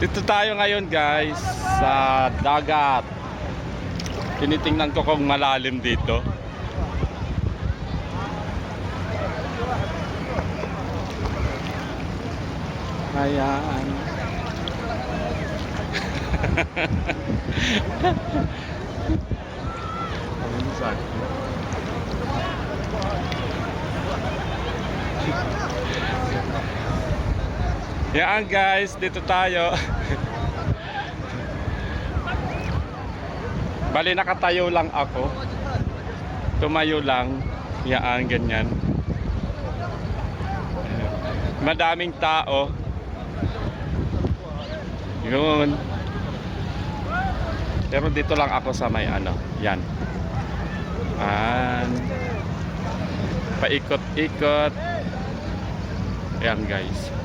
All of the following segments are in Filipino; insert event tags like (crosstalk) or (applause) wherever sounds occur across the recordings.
Dito tayo ngayon guys sa dagat. Tinitingnan ko kung malalim dito. Ayan. (laughs) Ayun, sakto. Yan guys, dito tayo. Bali nakatayo lang ako. Tumayo lang. Yan, ganyan. Madaming tao. Yun. Pero dito lang ako sa may ano. Yan. Yan. Paikot-ikot. Yan guys.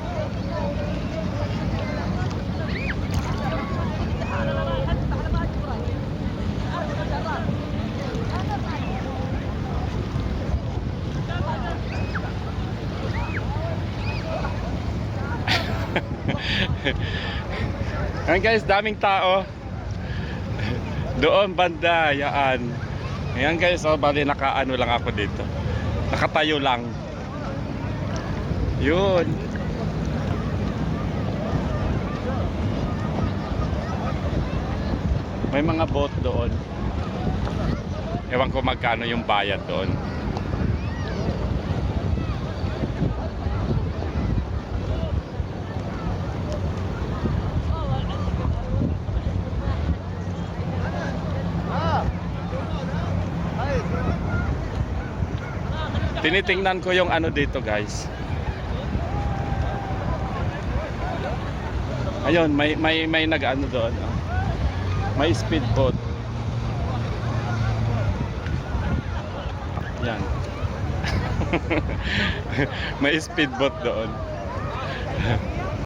Ayan guys, daming tao. Doon banda, yaan. Ayan guys, oh, bali nakaano lang ako dito. Nakatayo lang. Yun. May mga boat doon. Ewan ko magkano yung bayad doon. Tinitingnan ko yung ano dito guys. Ayun, may may may nag-ano doon. May speedboat. Yan. (laughs) may speedboat doon.